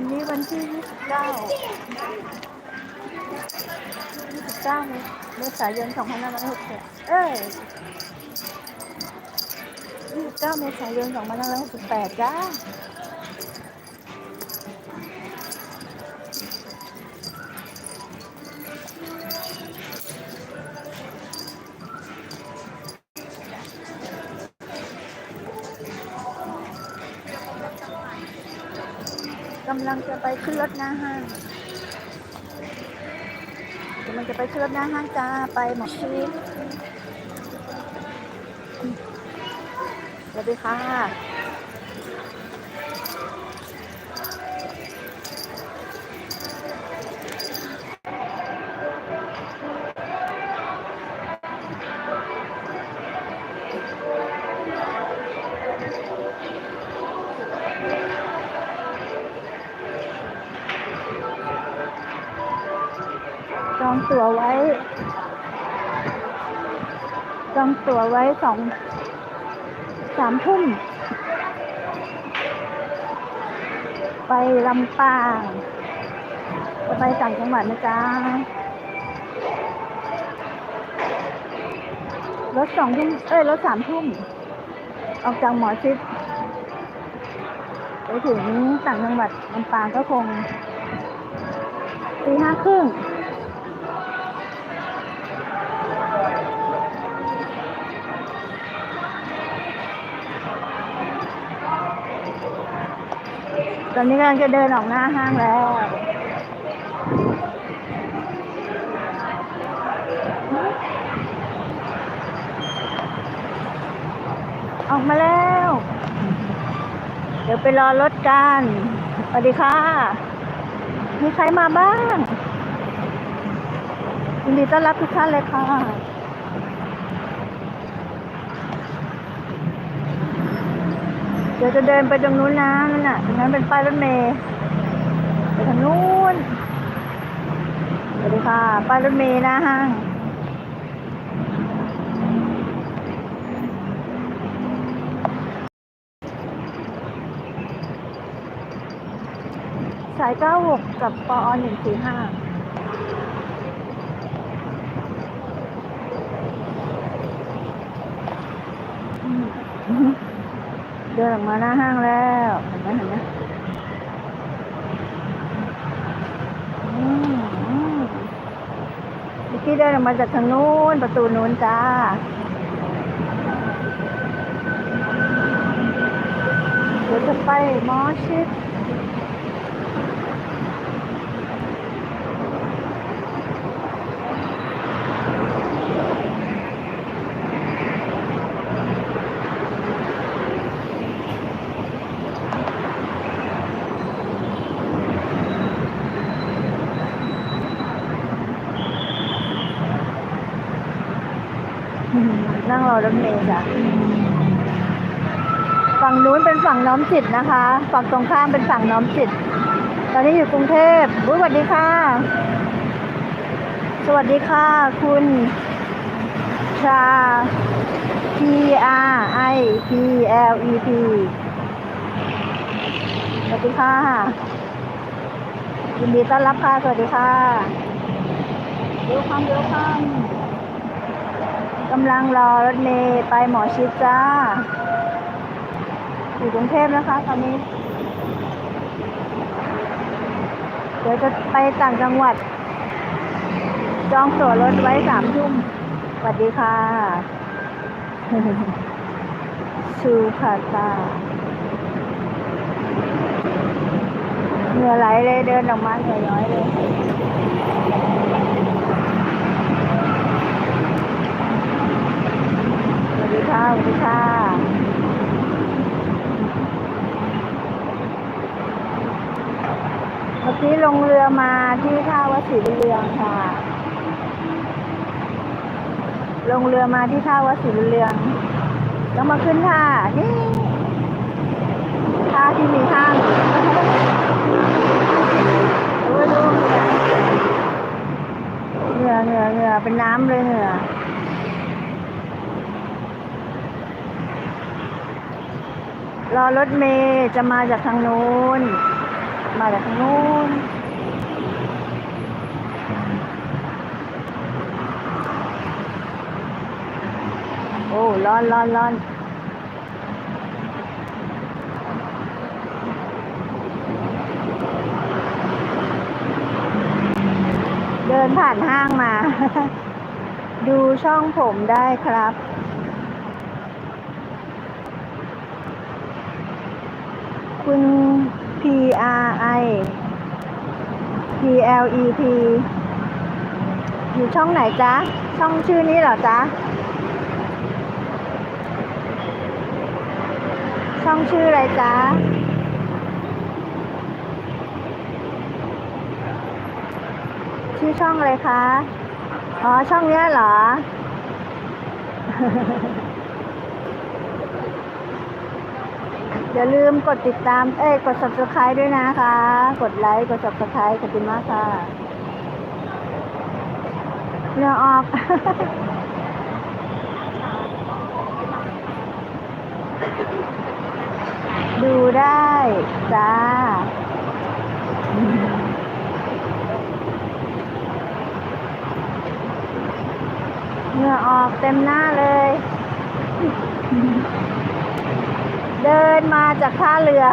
วันนี้วันที่ยี่สิบเก้ายี่สิบเก้าเมษายนสองพันห้าร้อยหกสิบเอ้ยยี่สิบเก้าเมษายนสองพันห้าร้อยหกสิบแปดจ้าำลังจะไปขึ้นรถหน้าห้างกำลังจะไปขึ้นรถหน้าห้างจ้า ไปหมอชีสสวัสดีค่ะ ตั๋วไว้ จองตั๋วไว้สองสามทุ่ม ไปลำปางจะไปต่างจังหวัดนะจ๊ะ รถสองทุ่ม เอ้ย รถสามทุ่ม ออกจากหมอชิดไปถึงต่างจังหวัดลำปางก็คงตีห้าครึ่ง ตอนนี้กำลังจะเดินออกหน้าห้างแล้วออกมาแล้ว เดี๋ยวไปรอรถกันสวัสดีค่ะ มีใครมาบ้างยินดีต้อนรับทุกท่านเลยค่ะ เดี๋ยวจะเดินไปตรงนู้นนะนั่นน่ะตรงนั้นเป็นป้ายรถเมล์ไปทางนู้นสวัสดีค่ะ ป้ายรถเมล์นะห้างสาย 96 กับปอ145 เดินออกมาหน้าห้างแล้วเห็นไหมเห็นไหมอืมพี่เดินออกมาจากทางนู้นประตูนู้นจ้าเดี๋ยวจะไปมอชิด รอรถเมล์จ้ะฝั่งนู้นเป็นฝั่งน้อมจิตนะคะ ฝั่งตรงข้ามเป็นฝั่งน้อมจิต ตอนนี้อยู่กรุงเทพอุ๊ยสวัสดีค่ะ สวัสดีค่ะ คุณชา P R I P L E P สวัสดีค่ะยินดีต้อนรับค่ะ สวัสดีค่ะเวลคัมเวคัม กำลังรอรถเมย์ไปหมอชิดจ้า อยู่กรุงเทพนะคะ ตอนนี้ เดี๋ยวจะไปต่างจังหวัด จองตั๋วรถไว้สามทุ่มสวัสดีค่ะ ชูคาตาเหงื่อไหลเลยเดินออกมาเหงื่อย้อยเลย สวัสดี ค่ะสวัสดีค่ะเมื่อกี้ลงเรือมาที่ท่าวัดศรีบุญเรืองค่ะ ลงเรือมาที่ท่าวัดศรีบุญเรืองแล้วมาขึ้นท่านี่ท่าที่มีห้างดูดูเหงื่อเหงื่อเหงื่อเป็นน้ำเลยเหงื่อ รอรถเมย์จะมาจากทางนู้น มาจากทางนู้น โอ้ร้อนร้อนร้อนเดินผ่านห้างมา ดูช่องผมได้ครับ คุณ P R I P L E P อยู่ช่องไหนจ๊ะ ช่องชื่อนี้เหรอจ๊ะ ช่องชื่ออะไรจ๊ะ ชื่อช่องอะไรคะ อ๋อ ช่องเนี้ยเหรอ อย่าลืมกดติดตาม เอ้ย กด subscribe ด้วยนะคะ กดไลค์ กด subscribe ขอบคุณมากค่ะเหงื่อออก ดูได้ จ้า เหงื่อออกเต็มหน้าเลย เดินมาจากท่าเรือ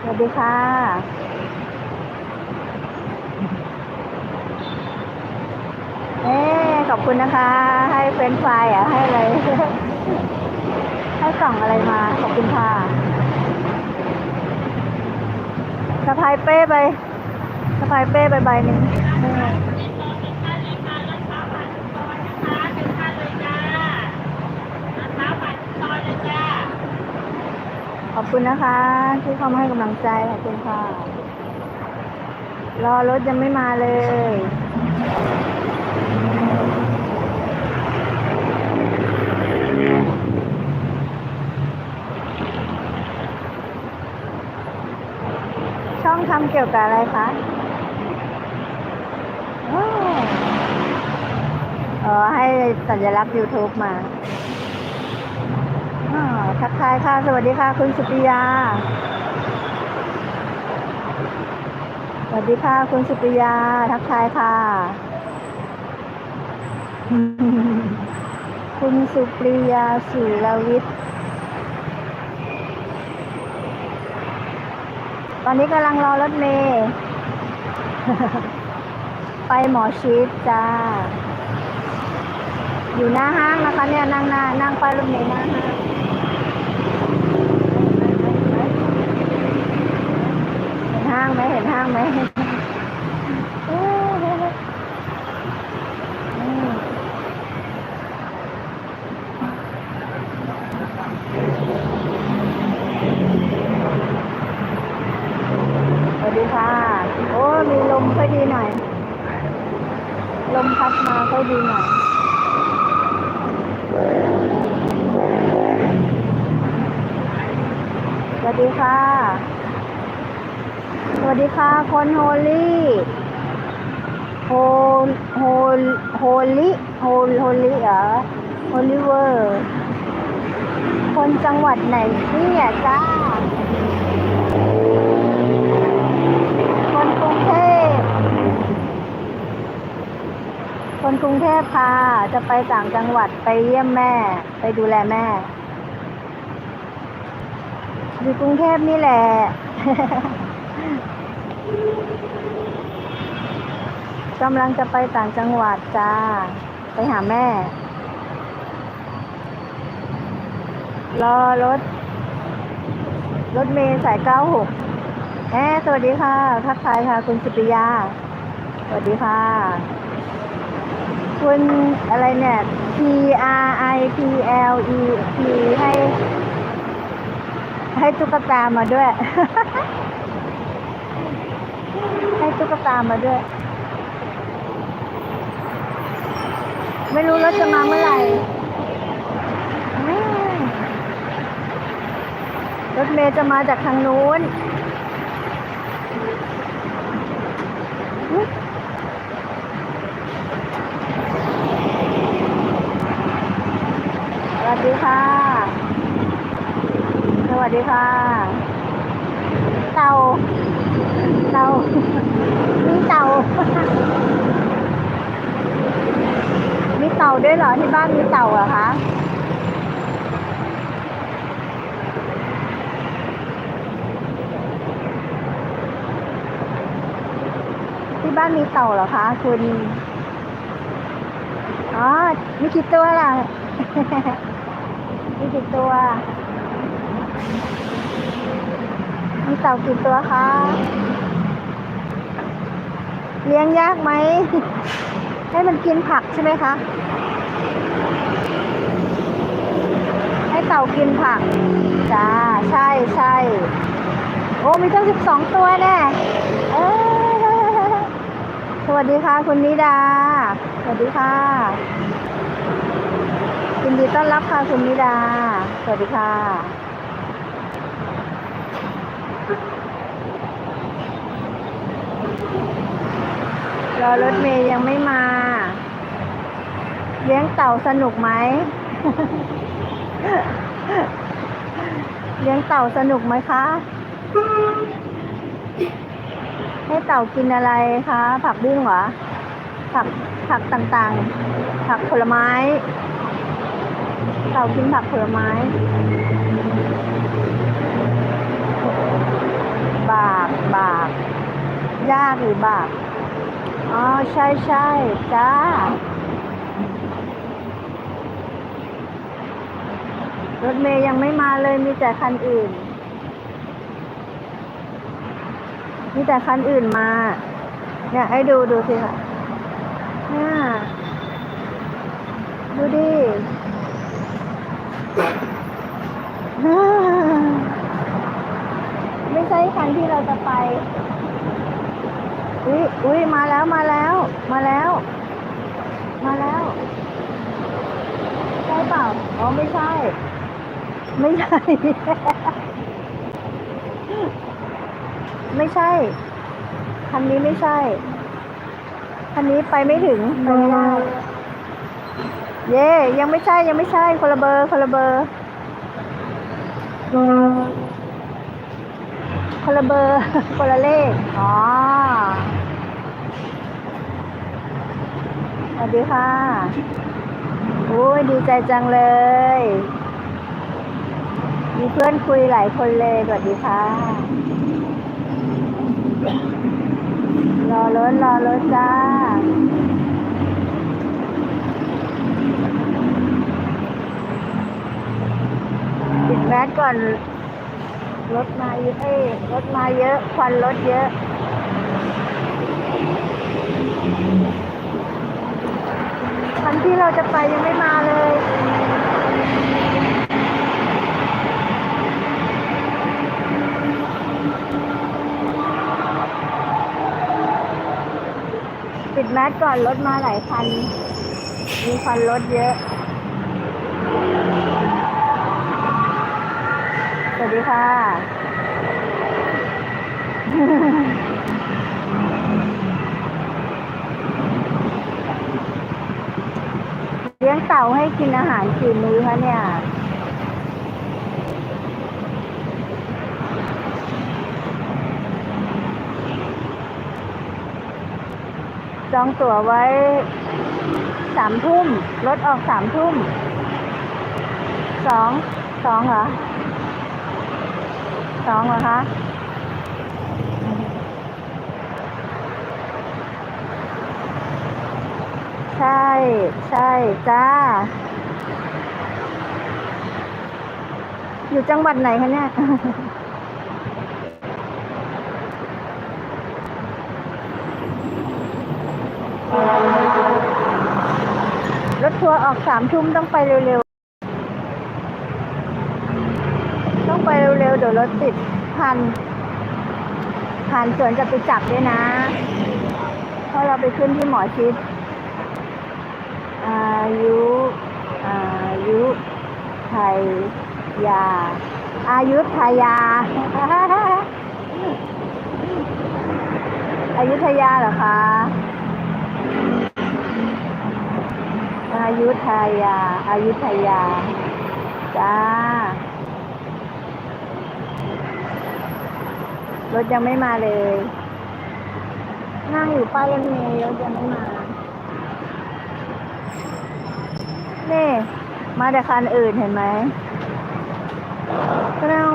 สวัสดีค่ะ เอ๊ขอบคุณนะคะ ให้เฟรนฟรายอะ ให้อะไร ให้กล่องอะไรมา ขอบคุณค่ะ สะพายเป้ไปสะพายเป้ไปใบหนึ่งขอบคุณนะคะ ที่เข้ามาให้กำลังใจขอบคุณค่ะ รอรถยังไม่มาเลย ทำเกี่ยวกับอะไรคะอ้าวอ๋อให้สัญลักษณ์ YouTube มาอ๋อทักทายค่ะ สวัสดีค่ะ คุณสุปิยา สวัสดีค่ะ คุณสุปิยา ทักทายค่ะ คุณสุปริยาสุรวิทย์ ตอนนี้กำลังรอรถเมย์ไปหมอชิดจ้า อยู่หน้าห้างนะคะ เนี่ยนั่งหน้านั่งไปายรถเมย์หน้าห้างเห็นห้างไหมเห็นห้างไหม อืมสวัสดีค่ะ โอ้ มีลมค่อยดีห น่อย ลมพัดมาค่อยดีหน่อยสวัสดีค่ะ สวัสดีค่ะ คนโฮลี่โฮโฮโฮลิโฮโฮลิเหรอโฮลิเวอร์ คนจังหวัดไหนเนี่ยจ้า คนกรุงเทพ คนกรุงเทพค่ะ จะไปต่างจังหวัดไปเยี่ยมแม่ ไปดูแลแม่ อยู่กรุงเทพนี่แหละ กำลังจะไปต่างจังหวัดจ้า ไปหาแม่ รอรถ รถเมย์สายเก้าหกแอสวัสดีค่ะ ทักทายค่ะ คุณสุปิยา สวัสดีค่ะ คุณอะไรเนี่ย P R I P L E P ให้ ให้ตุ๊กตามาด้วย ให้ตุ๊กตามาด้วย ไม่รู้รถจะมาเมื่อไหร่รถเมย์จะมาจากทางนู้น วัสดีค่ะ สวัสดีค่ะ เต่าเต่ามีเต่ามีเต่าด้วยเหรอที่บ้านมีเต่าเหรอคะที่บ้านมีเต่าเหรอคะคุณ อ๋อไม่คิดตัวล่ะ มีกี่ตัว มีเต่ากี่ตัวคะ เลี้ยงยากไหม ให้มันกินผักใช่ไหมคะ ให้เต่ากินผัก จ้า ใช่ใช่โอ้มีตั้งสิบสองตัวแน่เออสวัสดีค่ะ คุณนิดา สวัสดีค่ะ ยินดีต้อนรับค่ะคุณนิดา สวัสดีค่ะ รอรถเมย์ยังไม่มา เลี้ยงเต่าสนุกไหม เลี้ยงเต่าสนุกไหมคะ ให้เต่ากินอะไรคะ ผักบุ้งเหรอ ผักผักต่างๆ ผักผลไม้ เต่ากินผักผลไม้ บากบากยากหรือบาก อ๋อ ใช่ใช่จ้ารถเมย์ยังไม่มาเลยมีแต่คันอื่น มีแต่คันอื่นมา เนี่ยให้ดูดูสิค่ะเนี่ยดูดิ ไม่ใช่คันที่เราจะไป อุ้ยอุ้ยมาแล้วมาแล้ว มาแล้ว มาแล้วใช่เปล่าอ๋อไม่ใช่ ไม่ใช่ ไม่ใช่ คันนี้ไม่ใช่ คันนี้ไปไม่ถึงไปไม่ได้ เย่ยังไม่ใช่ยังไม่ใช่คนละเบอร์คนละเบอร์คนละเบอร์คนละเลขอ๋อสวัสดีค่ะโอ้ยดีใจจังเลย มีเพื่อนคุยหลายคนเลยสวัสดีค่ะ รอรถรอรถจ้า ปิดแม สก่อนรถมาเยอะรถมาเยอะควันรถเยอะคันที่เราจะไปยังไม่มาเลยปิดแมสก่อนรถมาหลายคัน มีควันรถเยอะ สวัส ดีค่ะ เลี้ยงเต่าให้กินอาหารกี่มื้อคะเนี่ยจองตั๋วไว้สามทุ่มรถออกสามทุ่มสองสองเหรอ สองเหรอคะใช่ ใช่ จ้า อยู่จังหวัดไหนคะเนี่ย รถทัวร์ออกสามทุ่มต้องไปเร็วๆ ต้องไป เดี๋ยวรถติดพันผ่านสวนจะไปจับด้วยนะ เพราะเราไปขึ้นที่หมอชิดอายุอายุไทยยา อายุทยา อายุทยาเหรอคะอายุทยาอายุทยา จ้า รถยังไม่มาเลย นั่งอยู่ป้ายรถเมล์รถยังไม่มานี่มาแต่คันอื่นเห็นไหมกำลัง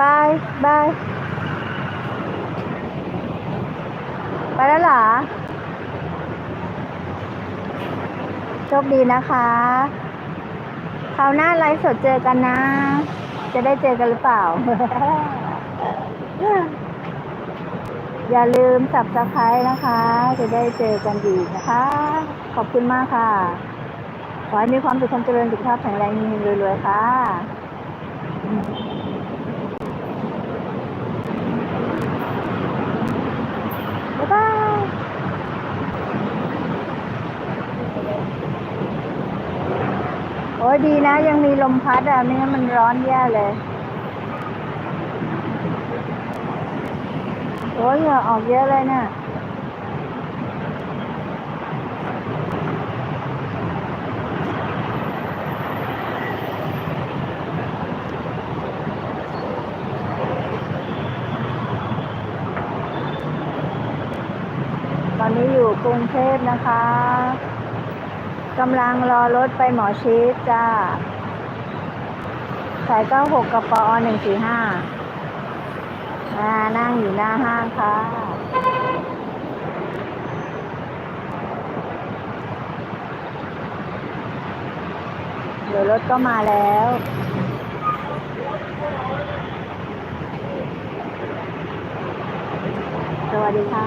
บายบายไปแล้วเหรอโชคดีนะคะคราวหน้าไลฟ์สดเจอกันนะ จะได้เจอกันหรือเปล่า อย่าลืมสับสไครนะคะ จะได้เจอกันอีกนะคะ ขอบคุณมากค่ะ ขอให้มีความสุขความเจริญสุขภาพแข็งแรงมีเงินรวยๆค่ะบ๊ายบายโอ้ยดีนะยังมีลมพัดอะ ไม่งั้นมันร้อนแย่เลย โอ้ยเหงื่อออกเยอะเลยเนี่ยตอนนี้อยู่กรุงเทพนะคะกำลังรอรถไปหมอชิดจ้าสายเก้าหกกับปอหนึ่งสี่ห้าอ่า นั่งอยู่หน้าห้างค่ะเดี๋ยวรถก็มาแล้วสวัสดีค่ะ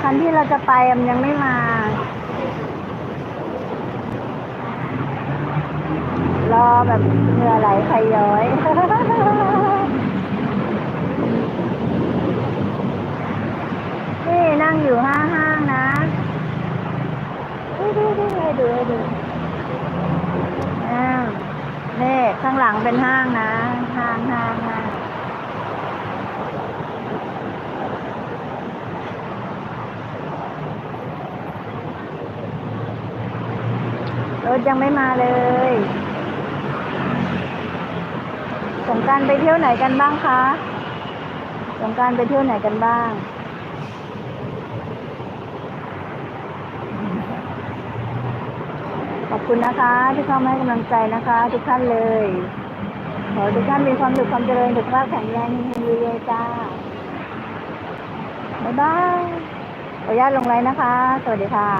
คันที่เราจะไปมันยังไม่มา รอแบบเหงื่อไหลไฟย้อย นี่นั่งอยู่ห้างห้างนะดูดูดูให้ดูให้ดูอ้าวนี่ข้างหลังเป็นห้างนะ ห้างห้างห้างรถยังไม่มาเลย งการไปเที่ยวไหนกันบ้างคะสงการไปเที่ยวไหนกันบ้าง ขอบคุณนะคะ ที่เข้ามาให้กำลังใจนะคะ ทุกท่านเลย ขอทุกท่านมีความสุขความเจริญสุขภาพแข็งแรงมีเรื่อยๆจ้าบ๊ายบายขออนุญาตลงไลน์นะคะ สวัสดีค่ะ